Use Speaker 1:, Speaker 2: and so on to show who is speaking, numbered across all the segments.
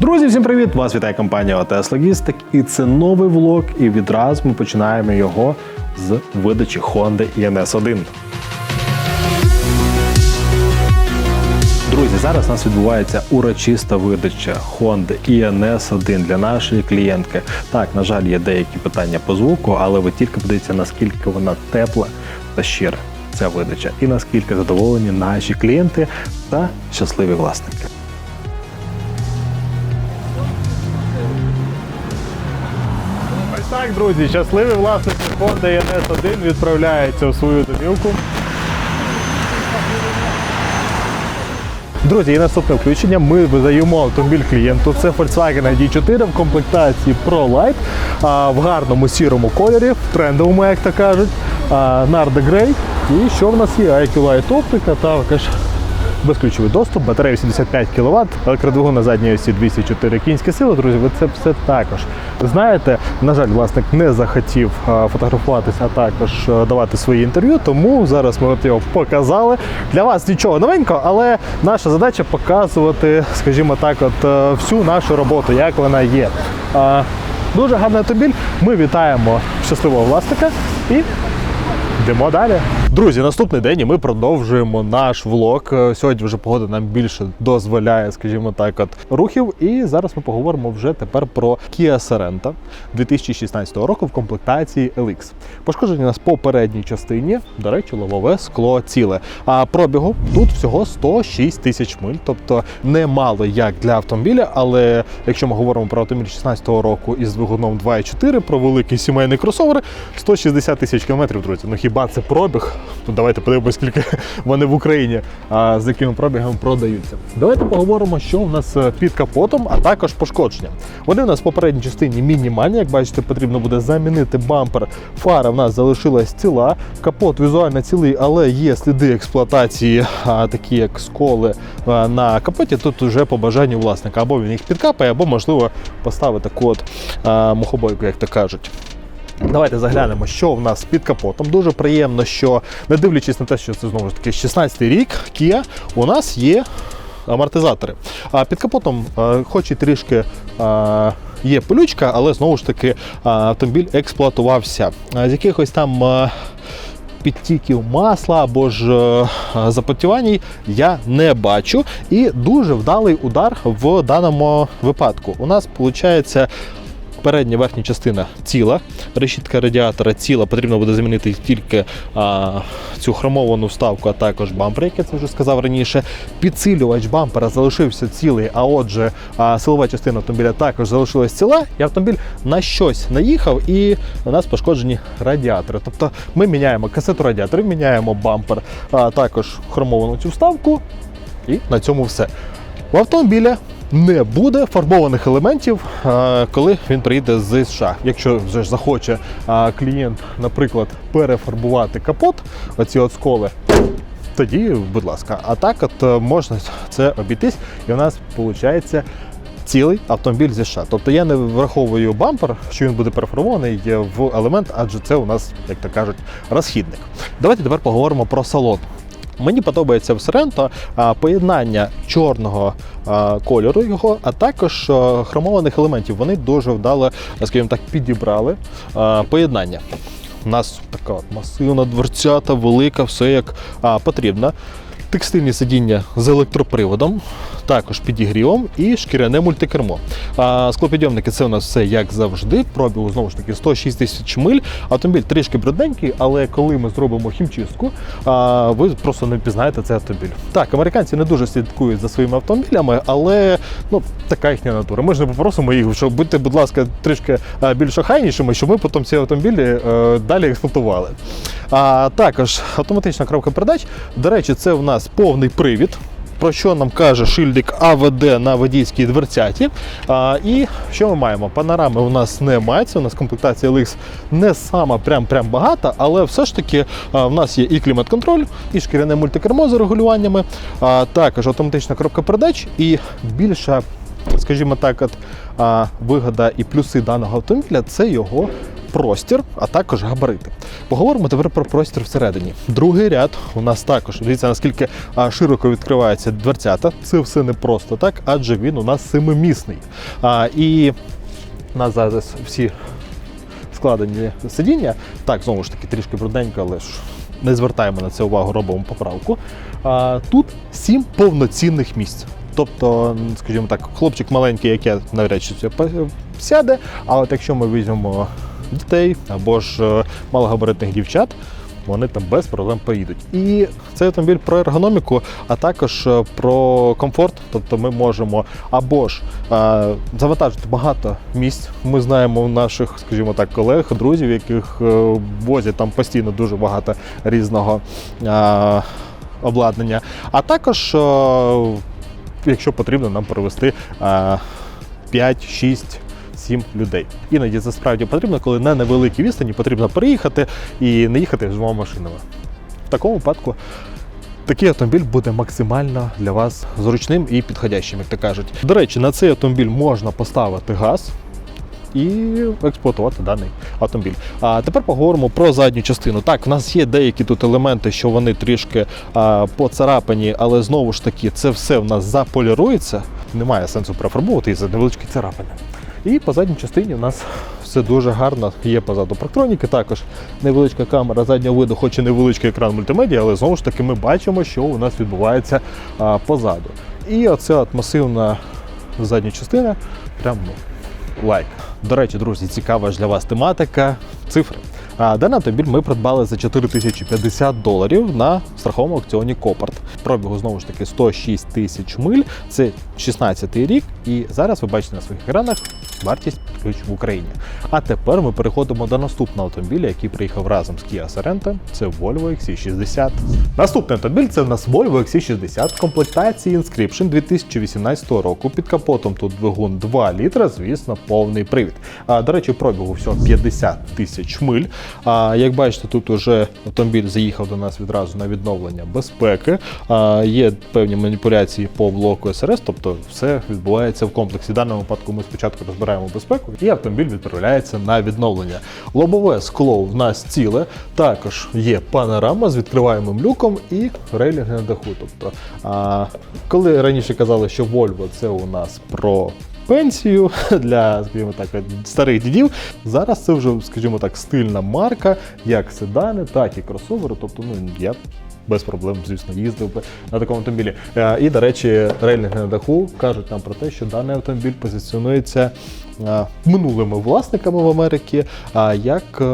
Speaker 1: Друзі, всім привіт! Вас вітає компанія ОТС Logistic і це новий влог. І відразу ми починаємо його з видачі Honda INS 1. Друзі, зараз у нас відбувається урочиста видача Honda INS 1 для нашої клієнтки. Так, на жаль, є деякі питання по звуку, але ви тільки подивіться, наскільки вона тепла та щира ця видача, і наскільки задоволені наші клієнти та щасливі власники. Так, друзі, щасливі власники Honda INS 1 відправляється у свою домівку. Друзі, і наступне включення. Ми видаємо автомобіль клієнту. Це Volkswagen ID4 в комплектації Pro Light а, в гарному сірому кольорі, в трендовому, як то кажуть, Narda Grey. І що в нас є? IQ Light оптика, також безключовий доступ, батарея 85 кВт, електродвигун на задній осі 204 кінські сили. Друзі, ви це все також знаєте. На жаль, власник не захотів а, фотографуватися, а також давати свої інтерв'ю, тому зараз ми от його показали. Для вас нічого новенького, але наша задача показувати, скажімо так, от е, всю нашу роботу, як вона є. Дуже гарний автомобіль. Ми вітаємо щасливого власника і Йдемо далі. Друзі, наступний день і ми продовжуємо наш влог. Е, Сьогодні вже погода нам більше дозволяє, скажімо так, от рухів. І зараз ми поговоримо вже тепер про Kia Sorento 2016 року в комплектації LX. Пошкоджені у нас по передній частині, до речі, лобове скло ціле. А пробігу тут всього 106 тисяч миль, тобто немало як для автомобіля. Але якщо ми говоримо про автомобіль 16 року із двигуном 2.4, про великий сімейний кросовер, 160 тисяч кілометрів, друзі. Ну хіба це пробіг? Ну, давайте подивимось, скільки вони в Україні, а з якими пробігами продаються. Давайте поговоримо, що в нас е, під капотом, а також пошкодження. Вони в нас в попередній частині мінімальні. Як бачите, потрібно буде замінити бампер. Фара в нас залишилась ціла. Капот візуально цілий, але є сліди експлуатації, а, такі як сколи а, на капоті. Тут вже по бажанню власника. Або він їх підкапає, або можливо поставити код а, мухобойку, як то кажуть. Давайте заглянемо, що в нас під капотом. Дуже приємно, що не дивлячись на те, що це знову ж таки 16-й рік, Kia, у нас є амортизатори. А під капотом, е, хоч і трішки. е, Є пилючка, але знову ж таки е, автомобіль експлуатувався. З якихось там підтіків масла або ж запотівань я не бачу. І дуже вдалий удар в даному випадку. У нас виходить передня верхня частина ціла, решітка радіатора ціла, потрібно буде замінити тільки а, цю хромовану вставку, а також бампер, як я це вже сказав раніше. Підсилювач бампера залишився цілий, а отже, а, силова частина автомобіля також залишилась ціла, і автомобіль на щось наїхав, і у нас пошкоджені радіатори. Тобто ми міняємо касету радіаторів, міняємо бампер, а також хромовану цю вставку, і на цьому все. У автомобіля не буде фарбованих елементів, е, коли він приїде з США. Якщо вже захоче е, клієнт, наприклад, перефарбувати капот, оці от сколи. Тоді, будь ласка, а так от е, можна це обійтись, і у нас виходить цілий автомобіль зі США. Тобто я не враховую бампер, що він буде перефарбований в елемент, адже це у нас, як то кажуть, розхідник. Давайте тепер поговоримо про салон. Мені подобається в Sorento поєднання чорного кольору його, а також хромованих елементів. Вони дуже вдало, скажімо так, підібрали поєднання. У нас така масивна дверцята, велика, все як потрібно. Текстильні сидіння з електроприводом, також підігрівом і шкіряне мультикермо. А склопідйомники це у нас все як завжди. Пробігу знову ж таки 106 тисяч миль. Автомобіль трішки брудненький, але коли ми зробимо хімчистку, а, ви просто не впізнаєте цей автомобіль. Так, американці не дуже слідкують за своїми автомобілями, але ну така їхня натура. Ми ж не попросимо їх, що будьте, будь ласка, трішки більш охайнішими, щоб ми потім ці автомобілі е, далі експлуатували. А також автоматична коробка передач. До речі, це в нас повний привід. Про що нам каже шильдик АВД на водійській дверцяті. А, і що ми маємо? Панорами у нас немає. Це у нас комплектація LX не сама прям прям багата, але все ж таки а, в нас є і клімат-контроль, і шкіряне мультикермо з регулюваннями, а, також автоматична коробка передач і більша, скажімо так, от, а, вигода і плюси даного автомобіля це його простір, а також габарити. Поговоримо тепер про простір всередині. Другий ряд у нас також. Дивіться, наскільки а, широко відкриваються дверцята. Це все не просто так, адже він у нас семимісний. А, і у нас зараз всі складені сидіння. Так, знову ж таки, трішки брудненько, але ж не звертаємо на це увагу, робимо поправку. А, тут сім повноцінних місць. Тобто, скажімо так, хлопчик маленький, як я навряд чи це сяде. А от якщо ми візьмемо дітей або ж е, малогабаритних дівчат, вони там без проблем поїдуть. І цей автомобіль про ергономіку, а також е, про комфорт. Тобто ми можемо або ж е, завантажити багато місць. Ми знаємо наших, скажімо так, колег, друзів, яких возять там постійно дуже багато різного е, обладнання. А також, е, якщо потрібно, нам провести е, 5, 6, 7 людей. Іноді це справді потрібно, коли на невеликій відстані потрібно переїхати і не їхати з двома машинами. В такому випадку такий автомобіль буде максимально для вас зручним і підходящим, як то кажуть. До речі, на цей автомобіль можна поставити газ. І експлуатувати даний автомобіль. А тепер поговоримо про задню частину. Так, в нас є деякі тут елементи, що вони трішки а, поцарапані, але знову ж таки, це все в нас заполірується. Немає сенсу перефарбовувати із за невеличкі царапини. І по задній частині у нас все дуже гарно. Є позаду парктроніки, також невеличка камера заднього виду, хоч і невеличкий екран мультимедіа, але знову ж таки ми бачимо, що у нас відбувається а, позаду. І оця от масивна задня частина, прям лайк. До речі, друзі, цікава ж для вас тематика, цифри. А даний автомобіль ми придбали за 4050 доларів на страховому аукціоні Копарт. Пробігу знову ж таки 106 тисяч миль. Це 16-й рік. І зараз ви бачите на своїх екранах вартість ключ в Україні. А тепер ми переходимо до наступного автомобіля, який приїхав разом з Kia Sorento. Це Volvo XC60. Наступний автомобіль це в нас Volvo XC60 в комплектації Inscription 2018 року. Під капотом тут двигун 2 літра, звісно, повний привід. А, до речі, пробігу всього 50 тисяч миль. А, як бачите, тут уже автомобіль заїхав до нас відразу на відновлення безпеки. А, є певні маніпуляції по блоку СРС, тобто все відбувається в комплексі. В даному випадку ми спочатку розбираємо безпеку, і автомобіль відправляється на відновлення. Лобове скло в нас ціле, також є панорама з відкриваємим люком і рейлінг на даху. Тобто, а, коли раніше казали, що Volvo це у нас про пенсію для, скажімо так, старих дідів. Зараз це вже, скажімо так, стильна марка, як седани, так і кросовери. Тобто, ну я без проблем, звісно, їздив би на такому автомобілі. Е, І, до речі, рейлінги на даху кажуть нам про те, що даний автомобіль позиціонується е, минулими власниками в Америці як е,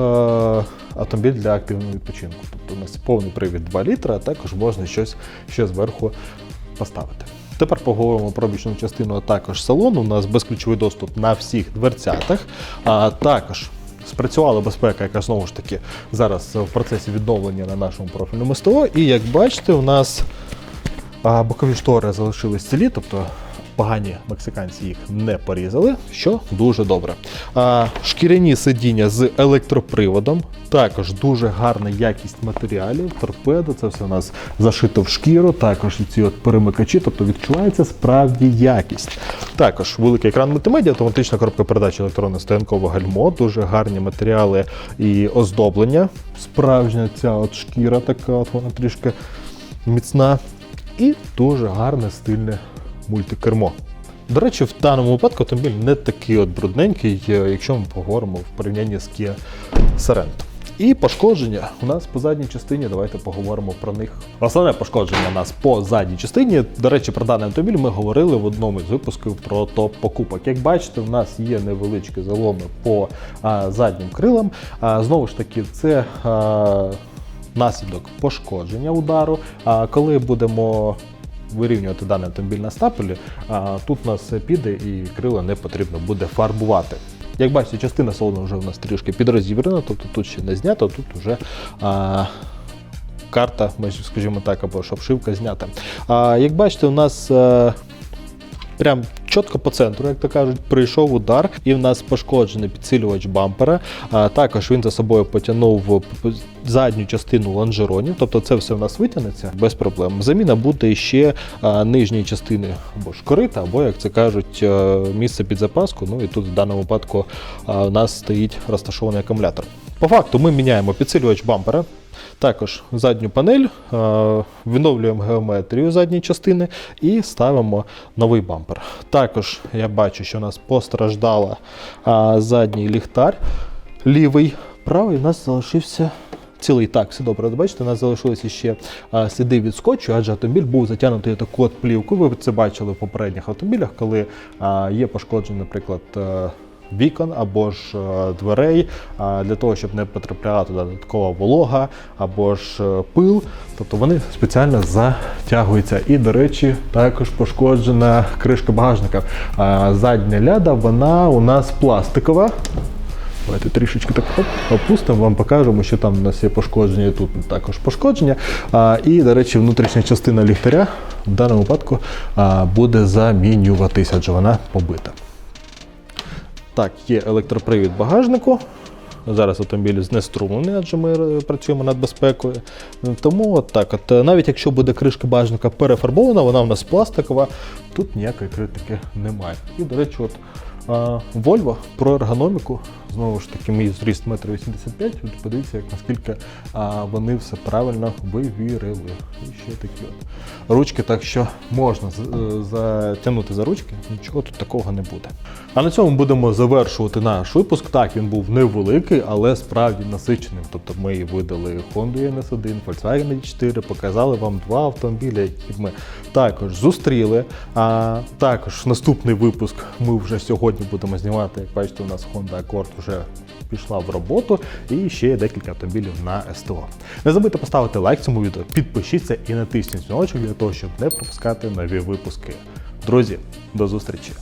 Speaker 1: автомобіль для активного відпочинку. Тобто у нас повний привід 2 літра, а також можна щось ще зверху поставити. Тепер поговоримо про бічну частину, а також салон. У нас безключовий доступ на всіх дверцятах. А також спрацювала безпека, яка знову ж таки зараз в процесі відновлення на нашому профільному СТО. І як бачите, у нас бокові штори залишились цілі, тобто погані мексиканці їх не порізали, що дуже добре. Шкіряні сидіння з електроприводом, також дуже гарна якість матеріалів, торпеда, це все у нас зашито в шкіру, також ці от перемикачі, тобто відчувається справді якість. Також великий екран мультимедіа, автоматична коробка передач електронне стоянкове гальмо, дуже гарні матеріали і оздоблення. Справжня ця от шкіра така, от вона трішки міцна. І дуже гарне стильне мультикермо. До речі, в даному випадку автомобіль не такий от брудненький, е, якщо ми поговоримо в порівнянні з Kia Sorento. І пошкодження у нас по задній частині. Давайте поговоримо про них. Основне пошкодження у нас по задній частині. До речі, про даний автомобіль ми говорили в одному з випусків про топ покупок. Як бачите, у нас є невеличкі заломи по а, заднім крилам. А, знову ж таки, це. А, Наслідок пошкодження удару. А коли будемо вирівнювати даний автомобіль на стапелі, тут у нас піде і крила не потрібно буде фарбувати. Як бачите, частина салону вже у нас трішки підрозібрана, тобто тут ще не знято, тут вже а, карта, скажімо так, або ж обшивка знята. А, як бачите, у нас. А, прям чітко по центру, як то кажуть, прийшов удар, і в нас пошкоджений підсилювач бампера. А, також він за собою потягнув задню частину лонжеронів, тобто це все в нас витягнеться без проблем. Заміна буде ще нижньої частини або ж корита, або, як це кажуть, е, місце під запаску. Ну і тут в даному випадку у нас стоїть розташований акумулятор. По факту ми міняємо підсилювач бампера. Також задню панель, е, відновлюємо геометрію задньої частини і ставимо новий бампер. Також я бачу, що у нас постраждала задній ліхтар, лівий, правий у нас залишився. Цілий так, все добре. Бачите, у нас залишилися ще а, сліди від скотчу, адже автомобіль був затягнутий такою от плівкою. Ви це бачили в попередніх автомобілях, коли а, є пошкоджений, наприклад, е, вікон або ж е, дверей для того, щоб не потрапляла туди додаткова волога або ж е, пил. Тобто вони спеціально затягуються. І, до речі, також пошкоджена кришка багажника. Задня ляда, вона у нас пластикова. Давайте трішечки так оп, опустимо, вам покажемо, що там у нас є пошкодження, і тут також пошкодження. А, і, до речі, внутрішня частина ліхтаря в даному випадку а, буде замінюватися, адже вона побита. Так, є електропривід багажнику. Зараз автомобіль знеструмлений, адже ми е, працюємо над безпекою. Тому от так, от, е, навіть якщо буде кришка багажника перефарбована, вона в нас пластикова, тут ніякої критики немає. І, до речі, от Volvo про ергономіку. Знову ж таки, мій зріст 1,85 м. Подивіться, як наскільки а, вони все правильно вивірили. І ще такі от ручки, так що можна е, затягнути за ручки, нічого тут такого не буде. А на цьому будемо завершувати наш випуск. Так, він був невеликий, але справді насиченим. Тобто ми видали Honda NS1, Volkswagen ID4, показали вам два автомобілі, які ми також зустріли. А також наступний випуск ми вже сьогодні будемо знімати. Як бачите, у нас Honda Accord вже пішла в роботу і ще є декілька автомобілів на СТО. Не забудьте поставити лайк цьому відео, підпишіться і натисніть дзвіночок для того, щоб не пропускати нові випуски. Друзі, до зустрічі!